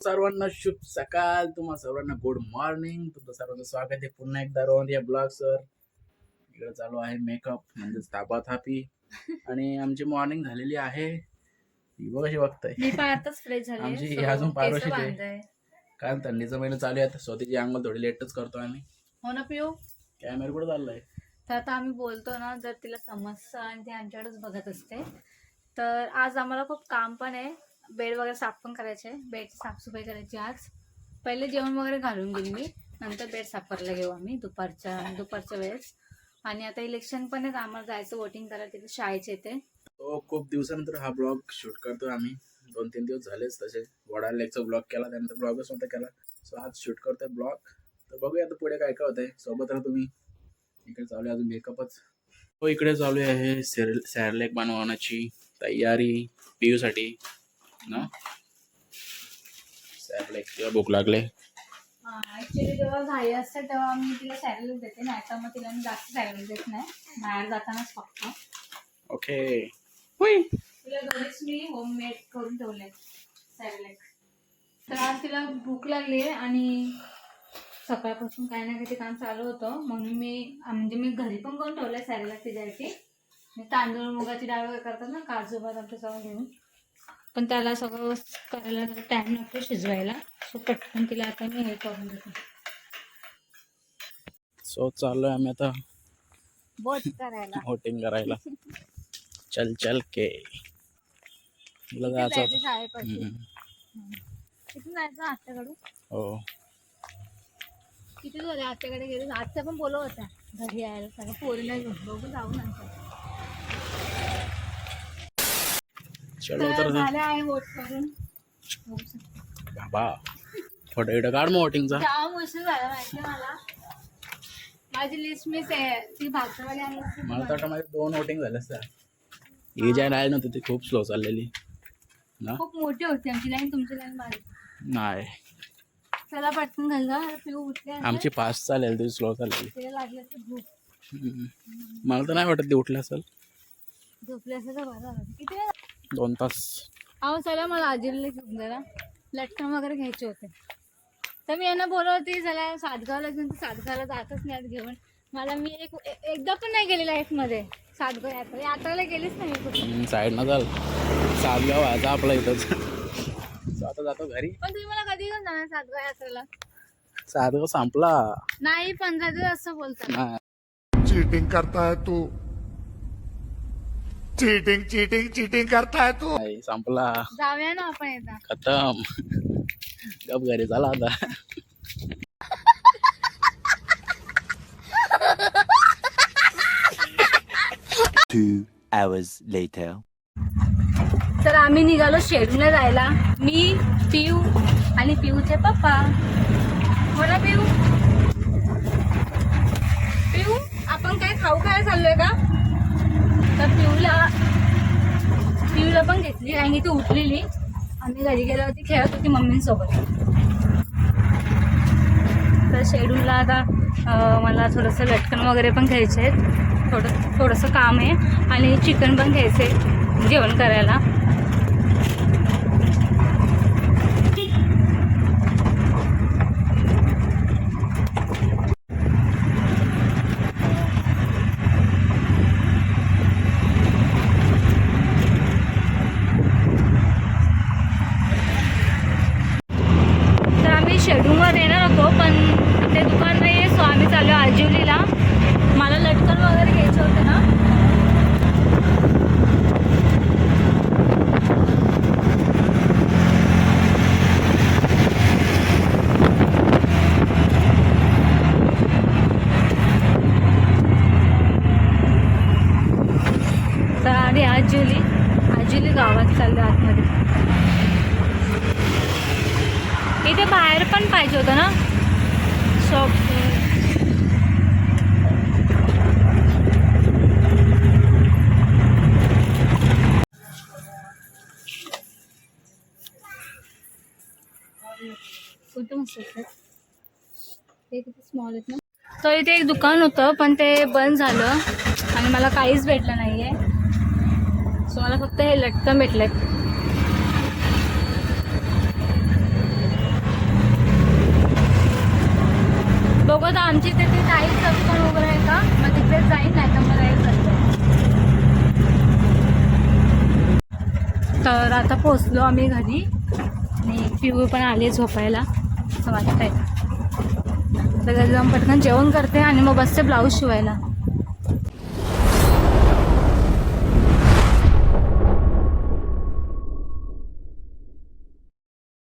सर्वांना शुभ सकाळ. तुम्हा सर्वांना गुड मॉर्निंग तुमचं सर्वांचं स्वागत आहे पुन्हा एकदा रोहन या ब्लॉग सर इकडे चालू आहे मेकअप म्हणजे ताबा थापी आणि आमची मॉर्निंग झालेली आहे. ही कशी बघताय. मी पण आताच फ्रेश झाले आमची अजून. कारण थंडीचा महिना चालू आहे स्वतःची अंगल थोडी लेटच करतो आम्ही. हो ना पिऊ कॅमेरा कुठे चाललाय? तर आता आम्ही बोलतो ना जर तिला समजतं आणि ती आमच्याकडेच बघत असते. तर आज आम्हाला खूप काम पण आहे. बेड वगैरे साफ पण करायचे बेडची साफसफाई करायची आज. पहिले जेवण वगैरे घालून गेली मी. नंतर बेड साफ करायला घेऊ आम्ही दुपारच्या दुपारच्या वेळेस. आणि आता इलेक्शन पण आहे आम्हाला जायचं वोटिंग करायला तिथे शाळेचे येते. खूप दिवसानंतर हा ब्लॉग शूट करतो आम्ही. दोन तीन दिवस झालेच तसे. वडा लेकचा ब्लॉग केला त्यानंतर ब्लॉगच नव्हता केला. सो आज शूट करतोय ब्लॉग तर बघूया आता पुढे काय काय होतंय. सोबत राहा तुम्ही. इकडे चालू आहे अजून मेकअपच हो इकडे चालू आहे सॅरलेक बनवण्याची तयारी पियूसाठी ना? किंवा भूक लागले? ऍक्च्युली जेव्हा घाई असते तेव्हा मी तिला सॅलरी देते नाही तर मग तिला मी जास्त सॅलरी देत नाही. बाहेर जातानाच फक्त. ओके होय. तिला घरीच मी होममेड करून ठेवले सॅलड तर आज तिला भूक लागली आहे आणि सकाळपासून काही ना काही काम चालू होतं. म्हणून मी म्हणजे मी घरी पण करून ठेवलं सॅलड तिच्यासाठी मी तांदूळ मुगाची डाळ वगैरे करतात ना काजू बदाम ते सगळं घेऊन. पण त्याला सगळं करायला जरा टाईम लागतो शिजवायला. सो पटकन तिला आता मी हे करून देते. सो चाललोय आम्ही आता. बोट करायला. वोटिंग करायला. चल चल के. तुला जायचं होतं. शाळेपासून हम्म. जायचं आत्याकडून. हो. किती झाले आत्याकडे गेले. आत्या पण बोलव होत्या. घरी यायला. सगळं पोरीला घेऊन. बघू जाऊ नंतर चलो तर तर झालं आहे वोट करून बघू शकता. बाबा फोटो काढ मग वोटिंगचा जाम उशीर झाला माहिती मला. माझी लिस्ट मी ते ती भाकरवाली आणि ती मला तर वाटतं माझे दोन वोटिंग झाले असतात ही ज्या राहिली नव्हती ती खूप स्लो चाललेली. ना? खूप मोठी होती आमची लाईन तुमची लाईन नाही. चला पटकन पिऊ उठले. आमची फास्ट चालेल ती स्लो चाललेली. तिला लागलं की भूक. हम्म. मला तर नाही वाटत ती उठली असेल. झोपले असं तर बरं झालं. किती वेळ दोन तास. अहो चला मला आजीला घेऊन जरा लटकन वगैरे घ्यायचे होते. तर मी यांना बोलत होती चला सातगावला घेऊन सातगावला जातच नाही आज घेऊन. मला मी एक एकदा पण नाही गेली लाईफमध्ये सातगाव यात्रा. यात्राला गेलीच नाही मी कुठे. साईडनं चाल. सातगाव व्हायचा आपला इथंच. आता जातो घरी? पण तुम्ही मला कधी घेऊन जाणार सातगाव यात्रेला? सातगाव संपला. नाही पंधरा दिवस असं बोलतात. चीटिंग करता है तू. चीटिंग चीटिंग चीटिंग करता है तू. नाही संपला. जाऊया ना आपण एकदा. खतम. गप घरी चला आता. Two hours later. तर आम्ही निघालो शेडूला जायला. मी पिऊ आणि पिऊचे पप्पा. हो ना पिऊ. पिऊ आपण काय खाऊ काय चाललोय का? तर पिऊला पिऊला पण घेतली आणि ती उठलेली. आम्ही घरी गेल्यावरती खेळत होती मम्मींसोबत. तर शेड्यूलला आता मला थोडंसं लटकन वगैरे पण घ्यायचे आहेत थोडं थोडंसं काम आहे. आणि चिकन पण घ्यायचं आहे जेवण करायला तर आम्ही शेडूलवर येणार होतो पण ते दुकान नाही आहे सो आम्ही मला लटकन वगैरे घ्यायचं होतं ना. तर आणि आजिवली आजुली गावात चाललो आतमध्ये. इथे बाहेर पण पाहिजे होतं ना. शॉप स्मॉल आहेत ना तर इथे एक दुकान होतं पण ते बंद झालं आणि मला काहीच भेटलं नाही आहे सो मला फक्त हे लटकन भेटलंय. बघत आमची तिथे ते काहीच चपकन वगैरे आहे का? मग तिकडे जाईन नाही तर मला एक तर आता पोहोचलो आम्ही घरी. आणि पिऊ पण आले झोपायला. असं वाटतंय सगळं जाऊन पटकन जेवण करते आणि मग बसते ब्लाऊज शिवायला.